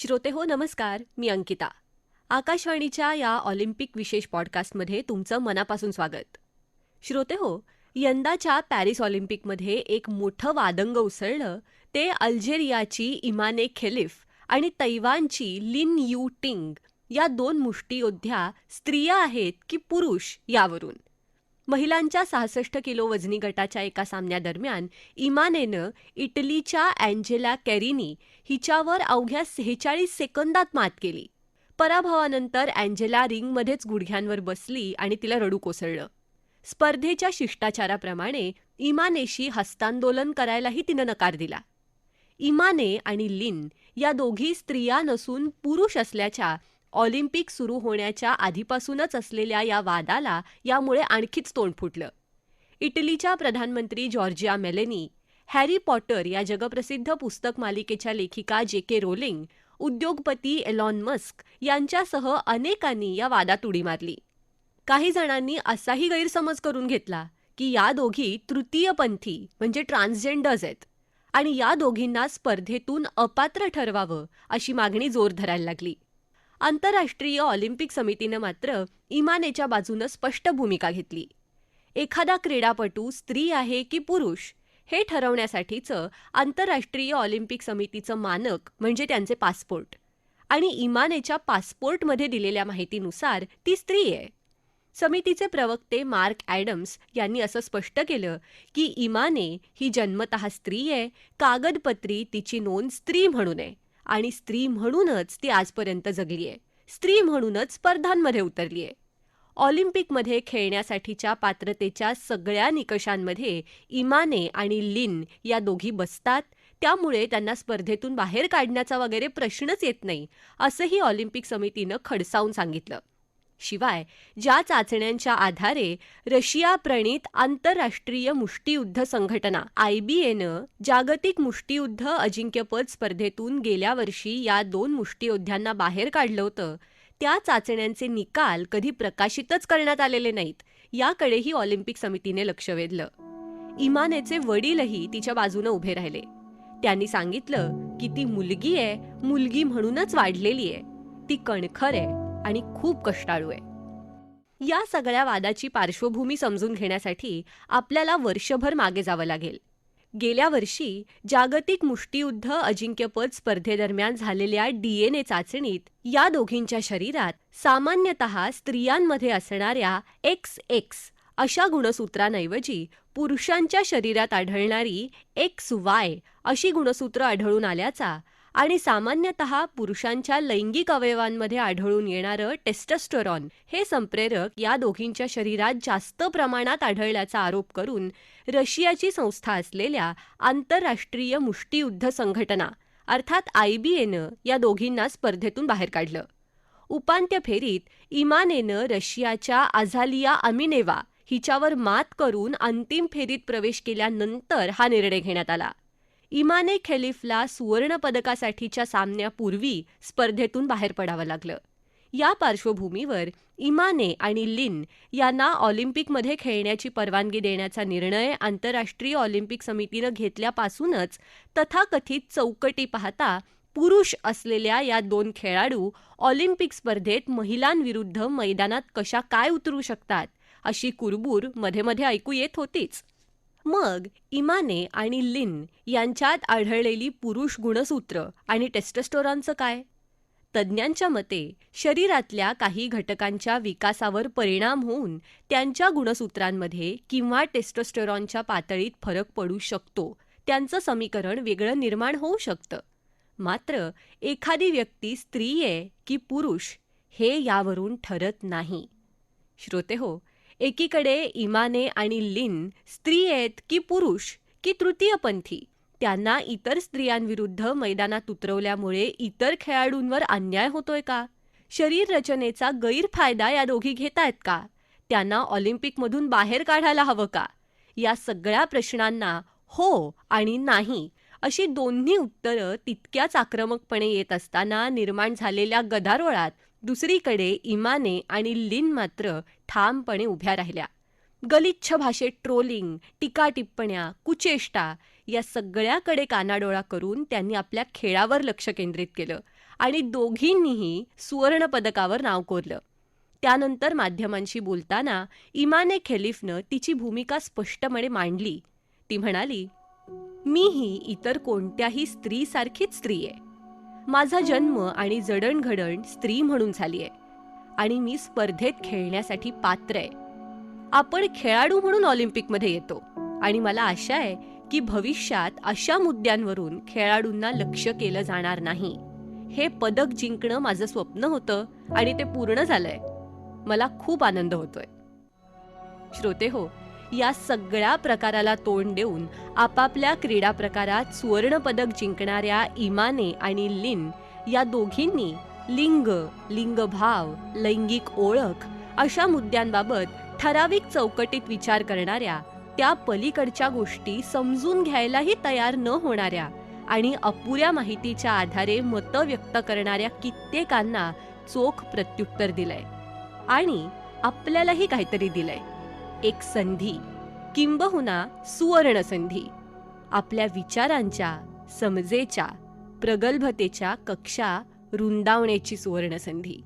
श्रोते हो नमस्कार. मी अंकिता. आकाशवाणीच्या या ऑलिम्पिक विशेष पॉडकास्टमध्ये तुमचं मनापासून स्वागत. श्रोते हो यंदाच्या पॅरिस ऑलिम्पिकमध्ये एक मोठं वादंग उसळलं ते अल्जेरियाची इमाने खेलिफ आणि तैवानची लिन यू टिंग या दोन मुष्टीयोद्ध्या स्त्रिया आहेत की पुरुष यावरून. महिलांच्या सहासष्ट किलो वजनी गटाच्या एका सामन्यादरम्यान इमानेनं इटलीच्या अँजेला कॅरिनी हिच्यावर अवघ्या सेहेचाळीस सेकंदात मात केली. पराभवानंतर अँजेला रिंगमध्येच गुडघ्यांवर बसली आणि तिला रडू कोसळलं. स्पर्धेच्या शिष्टाचाराप्रमाणे इमानेशी हस्तांदोलन करायलाही तिनं नकार दिला. इमाने आणि लिन या दोघी स्त्रिया नसून पुरुष असल्याच्या ऑलिम्पिक सुरू होण्याच्या आधीपासूनच असलेल्या या वादाला यामुळे आणखीच तोंड फुटलं. इटलीच्या प्रधानमंत्री जॉर्जिया मेलेनी हॅरी पॉटर या जगप्रसिद्ध पुस्तक मालिकेच्या लेखिका जे के रोलिंग उद्योगपती एलॉन मस्क यांच्यासह अनेकांनी या वादात उडी मारली. काही जणांनी असाही गैरसमज करून घेतला की या दोघी तृतीयपंथी म्हणजे ट्रान्सजेंडर्स आहेत आणि या दोघींना स्पर्धेतून अपात्र ठरवावं अशी मागणी जोर धरायला लागली. आंतरराष्ट्रीय ऑलिम्पिक समितीनं मात्र इमानेच्या बाजूनं स्पष्ट भूमिका घेतली. एखादा क्रीडापटू स्त्री आहे की पुरुष हे ठरवण्यासाठीचं आंतरराष्ट्रीय ऑलिम्पिक समितीचं मानक म्हणजे त्यांचे पासपोर्ट. आणि इमानेच्या पासपोर्टमध्ये दिलेल्या माहितीनुसार ती स्त्री आहे. समितीचे प्रवक्ते मार्क ॲडम्स यांनी असं स्पष्ट केलं की इमाने ही जन्मतः स्त्री आहे कागदपत्री तिची नोंद स्त्री म्हणून आहे. आणि स्त्री म्हणूनच ती आजपर्यंत जगली आहे स्त्री म्हणूनच स्पर्धांमध्ये उतरली आहे ऑलिम्पिकमध्ये खेळण्यासाठीच्या पात्रतेच्या सगळ्या निकषांमध्ये इमाने आणि लिन या दोघी बसतात. त्यामुळे त्यांना स्पर्धेतून बाहेर काढण्याचा वगैरे प्रश्नच येत नाही असंही ऑलिम्पिक समितीनं खडसावून सांगितलं. शिवाय ज्या चाचण्यांच्या आधारे रशिया प्रणित आंतरराष्ट्रीय मुष्टियुद्ध संघटना आय बी एनं जागतिक मुष्टियुद्ध अजिंक्यपद स्पर्धेतून गेल्या वर्षी या दोन मुष्टियोद्ध्यांना बाहेर काढलं होतं. त्या चाचण्यांचे निकाल कधी प्रकाशितच करण्यात आलेले नाहीत. याकडेही ऑलिम्पिक समितीने लक्ष वेधलं. इमानेचे वडीलही तिच्या बाजूने उभे राहिले. त्यांनी सांगितलं की ती मुलगी आहे मुलगी म्हणूनच वाढलेली आहे. ती कणखर आहे. आणि खूप कष्टाळू आहे. या सगळ्या वादाची पार्श्वभूमी समजून घेण्यासाठी आपल्याला वर्षभर मागे जावं लागेल. गेल्या वर्षी जागतिक मुष्टियुद्ध अजिंक्यपद स्पर्धेदरम्यान झालेल्या डीएनए चाचणीत या दोघींच्या शरीरात सामान्यतः स्त्रियांमध्ये असणाऱ्या एक्स एक्स अशा गुणसूत्रांऐवजी पुरुषांच्या शरीरात आढळणारी एक्स वाय अशी गुणसूत्र आढळून आल्याचा आणि सामान्यतः पुरुषांच्या लैंगिक अवयवांमध्ये आढळून येणारं टेस्टस्टोरॉन हे संप्रेरक या दोघींच्या शरीरात जास्त प्रमाणात आढळल्याचा आरोप करून रशियाची संस्था असलेल्या आंतरराष्ट्रीय मुष्टियुद्ध संघटना अर्थात आय बी एनं या दोघींना स्पर्धेतून बाहेर काढलं. उपांत्य फेरीत इमानेनं रशियाच्या अझालिया अमिनेवा हिच्यावर मात करून अंतिम फेरीत प्रवेश केल्यानंतर हा निर्णय घेण्यात आला. इमाने खेलिफला सुवर्णपदकासाठीच्या सामन्यापूर्वी स्पर्धेतून बाहेर पडावं लागलं. या पार्श्वभूमीवर इमाने आणि लिन यांना ऑलिम्पिकमध्ये खेळण्याची परवानगी देण्याचा निर्णय आंतरराष्ट्रीय ऑलिम्पिक समितीनं घेतल्यापासूनच तथाकथित चौकटी पाहता पुरुष असलेल्या या दोन खेळाडू ऑलिम्पिक स्पर्धेत महिलांविरुद्ध मैदानात कशा काय उतरू शकतात अशी कुरबूरमध्ये मध्ये ऐकू येत होतीच. मग इमाने आणि लिन यांच्यात आढळलेली पुरुष गुणसूत्र आणि टेस्टस्टोरॉनचं काय? तज्ज्ञांच्या मते शरीरातल्या काही घटकांच्या विकासावर परिणाम होऊन त्यांच्या गुणसूत्रांमध्ये किंवा टेस्टोस्टेरॉनच्या पातळीत फरक पडू शकतो. त्यांचं समीकरण वेगळं निर्माण होऊ शकतं. मात्र एखादी व्यक्ती स्त्री आहे की पुरुष हे यावरून ठरत नाही. श्रोते हो एकीकडे इमाने आणि लिन स्त्री आहेत की पुरुष की तृतीयपंथी. त्यांना इतर स्त्रियांविरुद्ध मैदानात उतरवल्यामुळे इतर खेळाडूंवर अन्याय होतोय का? शरीर रचनेचा गैरफायदा या दोघी घेत आहेत का? त्यांना ऑलिम्पिकमधून बाहेर काढायला हवं का? या सगळ्या प्रश्नांना हो आणि नाही अशी दोन्ही उत्तरं तितक्याच आक्रमकपणे येत असताना निर्माण झालेल्या गदारोळात दुसरीकडे इमाने आणि लिन मात्र ठामपणे उभ्या राहिल्या. गलिच्छ भाषेत ट्रोलिंग टीका टिप्पण्या कुचेष्टा या सगळ्याकडे कानाडोळा करून त्यांनी आपल्या खेळावर लक्ष केंद्रित केलं आणि दोघींनीही सुवर्णपदकावर नाव कोरलं. त्यानंतर माध्यमांशी बोलताना इमाने खेलिफनं तिची भूमिका स्पष्टपणे मांडली. ती म्हणाली मीही इतर कोणत्याही स्त्रीसारखीच स्त्री आहे. माझा जन्म आणि जडणघडण स्त्री म्हणून झाली आहे. आणि मी स्पर्धेत खेळण्यासाठी पात्र आहे. आपण खेळाडू म्हणून ऑलिम्पिकमध्ये येतो. आणि मला आशा आहे की भविष्यात अशा मुद्द्यांवरून खेळाडूंना लक्ष केलं जाणार नाही. हे पदक जिंकणं माझं स्वप्न होतं आणि ते पूर्ण झालंय. मला खूप आनंद होतोय. श्रोते हो या सगळ्या प्रकाराला तोंड देऊन आपापल्या क्रीडा प्रकारात सुवर्णपदक जिंकणाऱ्या इमाने आणि लिन या दोघींनी लिंग लिंगभाव लैंगिक ओळख अशा मुद्द्यांबाबत ठराविक चौकटीत विचार करणाऱ्या त्या पलीकडच्या गोष्टी समजून घ्यायलाही तयार न होणाऱ्या आणि अपुऱ्या माहितीच्या आधारे मतं व्यक्त करणाऱ्या कित्येकांना चोख प्रत्युत्तर दिलंय आणि आपल्यालाही काहीतरी दिलंय. एक संधी. किंबहुना सुवर्ण संधी आपल्या विचारांच्या समजेच्या प्रगल्भतेच्या कक्षा रुंदावण्याची सुवर्ण संधी